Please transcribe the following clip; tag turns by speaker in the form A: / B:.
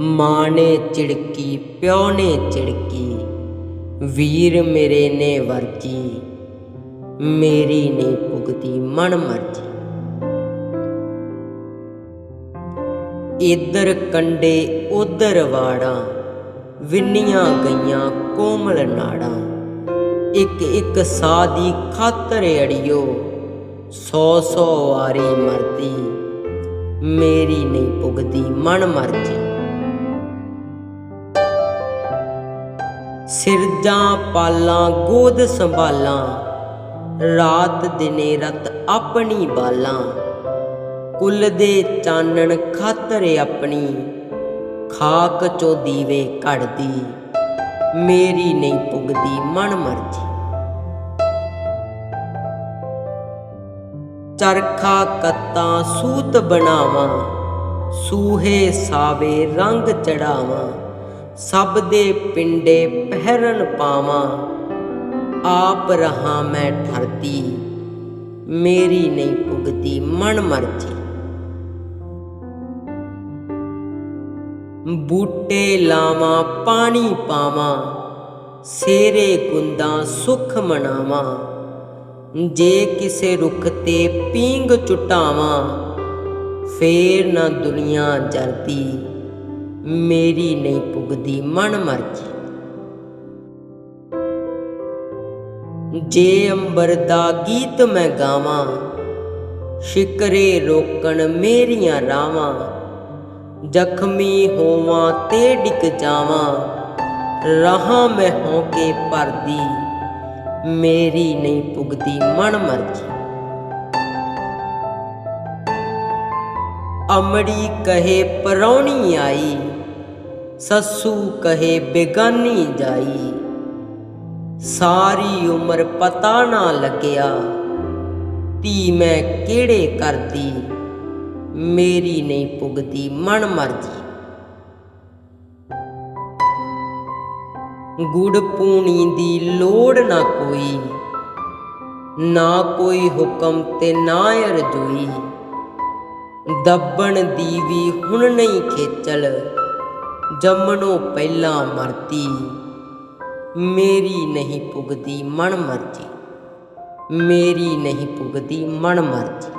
A: ਮਾਂ ਨੇ ਚਿੜਕੀ ਪਿਓ ਨੇ ਚਿੜਕੀ ਵੀਰ ਮੇਰੇ ਨੇ ਵਰਜੀ ਮੇਰੀ ਨਹੀਂ ਪੁਗਦੀ ਮਨ ਮਰਜ਼ੀ। ਇਧਰ ਕੰਡੇ, ਉਧਰ ਵਾੜਾਂ, ਵਿੰਨੀਆਂ ਗਈਆਂ ਕੋਮਲ ਨਾੜਾਂ। ਇੱਕ ਇੱਕ ਸਾਹ ਦੀ ਖਾਤਰ ਅੜਿਓ, ਸੌ ਸੌ ਵਾਰੀ ਮਰਦੀ, ਮੇਰੀ ਨਹੀਂ ਪੁਗਦੀ ਮਨ ਮਰਜ਼ੀ। ਸਿਰਜਾਂ ਪਾਲਾਂ ਗੋਦ ਸੰਭਾਲਾਂ, ਰਾਤ ਦਿਨੇ ਰਤ ਆਪਣੀ ਬਾਲਾਂ। ਕੁੱਲ ਦੇ ਚਾਨਣ ਖਾਤਰ ਆਪਣੀ, ਖਾਕ ਚੋ ਦੀਵੇ ਘੜਦੀ, ਮੇਰੀ ਨਹੀਂ ਪੁਗਦੀ ਮਨ ਮਰਜ਼ੀ। ਚਰਖਾ ਕੱਤਾ ਸੂਤ ਬਣਾਵਾਂ, ਸੂਹੇ ਸਾਵੇ ਰੰਗ ਚੜਾਵਾਂ। ਸਭ ਦੇ ਪਿੰਡੇ ਪਹਿਰਨ ਪਾਵਾਂ। ਆਪ ਰਹਾ ਮੈਂ ਠਰਦੀ ਮੇਰੀ ਨਹੀਂ ਪੁਗਦੀ ਮਨ ਮਰਜ਼ੀ। ਬੂਟੇ ਲਾਵਾਂ, ਪਾਣੀ ਪਾਵਾਂ ਸੇਰੇ ਗੁੰਦਾਂ ਸੁਖ ਮਨਾਵਾਂ। ਜੇ ਕਿਸੇ ਰੁੱਖ ਤੇ ਪੀਂਗ ਚੁਟਾਵਾਂ, ਫੇਰ ਨਾ ਦੁਨੀਆ ਜਰਦੀ। ਮੇਰੀ ਨਹੀਂ ਪੁੱਗਦੀ, ਮਨ ਮਰਜ਼ੀ। ਜੇ ਅੰਬਰ ਦਾ ਗੀਤ ਮੈਂ ਗਾਵਾਂ, ਸ਼ਿਕਰੇ ਰੋਕਣ ਮੇਰੀਆਂ ਰਾਵਾਂ, ਜ਼ਖਮੀ ਹੋਵਾਂ ਤੇ ਡਿੱਗ ਜਾਵਾਂ, ਰਹਾਂ ਮੈਂ ਹੋ ਕੇ ਪਰਦੀ ਮੇਰੀ ਨਹੀਂ ਪੁੱਗਦੀ, ਮਨ ਮਰਜ਼ੀ। ਅਮੜੀ ਕਹੇ, ਪਰੌਣੀ ਆਈ ਸੱਸੂ ਕਹੇ, ਬੇਗਾਨੀ ਜਾਈ। ਸਾਰੀ ਉਮਰ ਪਤਾ ਨਾ ਲੱਗਿਆ ਤੀ ਮੈਂ ਕਿਹੜੇ ਕਰਦੀ? ਮੇਰੀ ਨਹੀਂ ਪੁਗਦੀ, ਮਨ ਮਰਜ਼ੀ। ਗੁੜ ਪੂਣੀ ਦੀ ਲੋੜ ਨਾ ਕੋਈ ਨਾ ਕੋਈ ਹੁਕਮ ਤੇ ਨਾ ਅਰਜ਼ੋਈ ਦੱਬਣ ਦੀ ਵੀ ਹੁਣ ਨਹੀਂ ਖੇਚਲ ਜੰਮਣੋਂ ਪਹਿਲਾਂ ਮਰਦੀ ਮੇਰੀ ਨਹੀਂ ਪੁਗਦੀ ਮਨ ਮਰਜ਼ੀ। ਮੇਰੀ ਨਹੀਂ ਪੁਗਦੀ ਮਨ ਮਰਜ਼ੀ।